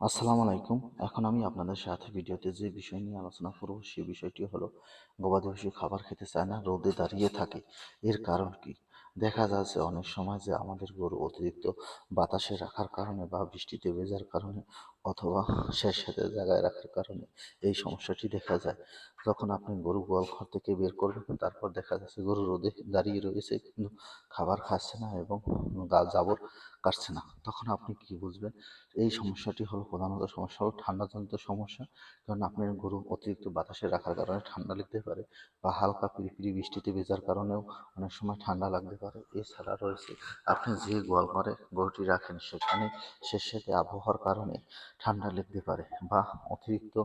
আসসালামু আলাইকুম। এখন আমি আপনাদের সাথে ভিডিওতে যে বিষয় নিয়ে আলোচনা করব সেই বিষয়টি হলো গবাদি পশু খাবার খেতে চায় না, রোদে দাঁড়িয়ে থাকে। এর কারণ কি? দেখা যাচ্ছে অনেক সময় যে আমাদের গরু অতিরিক্ত বাতাসে রাখার কারণে বা বৃষ্টিতে ভেজার কারণে অথবা স্যাঁতস্যাঁতে জায়গায় রাখার কারণে এই সমস্যাটি দেখা যায়। যখন আপনি গরু গোয়াল ঘর থেকে বের করবেন, তারপর দেখা যাচ্ছে গরু রোদে দাঁড়িয়ে রয়েছে কিন্তু খাবার খাচ্ছে না এবং গা জাবর কাটছে না। তখন আপনি কি বুঝবেন? এই সমস্যাটি হলো প্রধানত সমস্যা হলো ঠান্ডাজনিত সমস্যা। কারণ আপনার গরু অতিরিক্ত বাতাসে রাখার কারণে ঠান্ডা লাগতে পারে বা হালকা পিরিপিরি বৃষ্টিতে ভেজার কারণেও অনেক সময় ঠান্ডা লাগতে পারে। এছাড়া রয়েছে, আপনি যে গোয়াল ঘরে গরুটি রাখেন সেখানে শেষ সাথে আবহাওয়ার কারণে ঠান্ডা লাগতে পারে বা অতিরিক্ত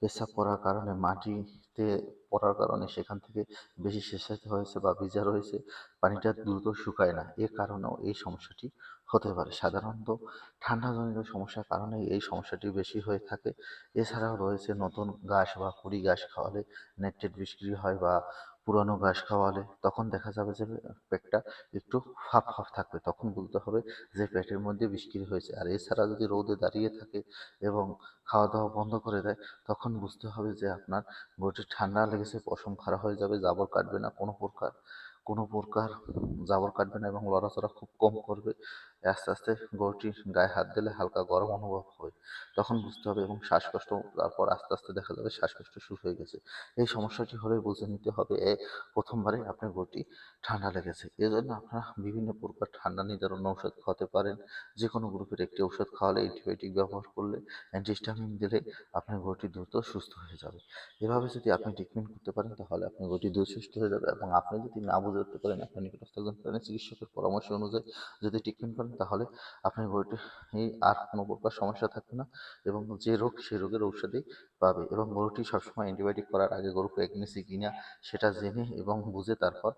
পেশাব করার কারণে, মাটিতে পড়ার কারণে সেখান থেকে বেশি স্যাঁতস্যাঁতে হয়েছে বা ভিজা রয়েছে, পানিটা দ্রুত শুকায় না। এ কারণেও এই সমস্যাটি হতে পারে। সাধারণত ঠান্ডাজনিত সমস্যার কারণে এই সমস্যাটি বেশি হয়ে থাকে। এছাড়াও রয়েছে নতুন ঘাস বা কুড়ি ঘাস খাওয়ালে নেটেড বিক্রি হয় বা পুরানো ঘাস খাওয়ালে তখন দেখা যাবে যে পেটটা একটু ফাঁপ ফাঁপ থাকবে। তখন বলতে হবে যে পেটের মধ্যে বিক্রি হয়েছে। আর এছাড়া যদি রোদে দাঁড়িয়ে থাকে এবং খাওয়া দাওয়া বন্ধ করে দেয়, তখন বুঝতে হবে যে আপনার গরুটির ঠান্ডা লেগেছে, পশম খারাপ হয়ে যাবে, জাবর কাটবে না, কোনো প্রকার কোনো প্রকার জাবর কাটবে না এবং লড়াচড়া খুব কম করবে। আস্তে আস্তে গরুটির গায়ে হাত দিলে হালকা গরম অনুভব হবে তখন বুঝতে হবে এবং শ্বাসকষ্ট, তারপর আস্তে আস্তে দেখা যাবে শ্বাসকষ্ট শুরু হয়ে গেছে। এই সমস্যাটি হলে বুঝে নিতে হবে এ প্রথমবারে আপনার গরুটি ঠান্ডা লেগেছে। এজন্য আপনারা বিভিন্ন প্রকার ঠান্ডা নিবারণ ঔষধ খাওয়াতে পারেন। যে কোনো গ্রুপের একটি ঔষধ খাওয়ালে অ্যান্টিবায়োটিক ব্যবহার করলে অ্যান্টিস্টামিন দিলে আপনার গরুটি দ্রুত সুস্থ হয়ে যাবে। এভাবে যদি আপনি ট্রিটমেন্ট করতে পারেন, তাহলে আপনার গরুটি দ্রুত সুস্থ হয়ে যাবে এবং আপনি যদি না বুঝে উঠতে পারেন, আপনার নিকটস্থ একজন প্রাণী চিকিৎসকের পরামর্শ অনুযায়ী যদি ট্রিটমেন্ট করেন, তাহলে আপনার গরুটি এই আর কোনো প্রকার সমস্যা থাকবে না এবং যে রোগ সেই রোগের ঔষধই পাবে এবং গরুটি সবসময় অ্যান্টিবায়োটিক করার আগে গরু প্রেগনেন্সি কিনা সেটা জেনে এবং বুঝে তারপর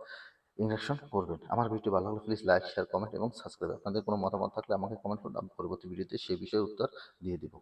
ইঞ্জেকশন করবেন। আমার ভিডিও ভালো লাগলে প্লিজ লাইক শেয়ার কমেন্ট এবং সাবস্ক্রাইব আপনাদের কোনো মতামত থাকলে আমাকে কমেন্ট করুন। আমি পরবর্তী ভিডিওতে সেই বিষয়ে উত্তর দিয়ে দেবো।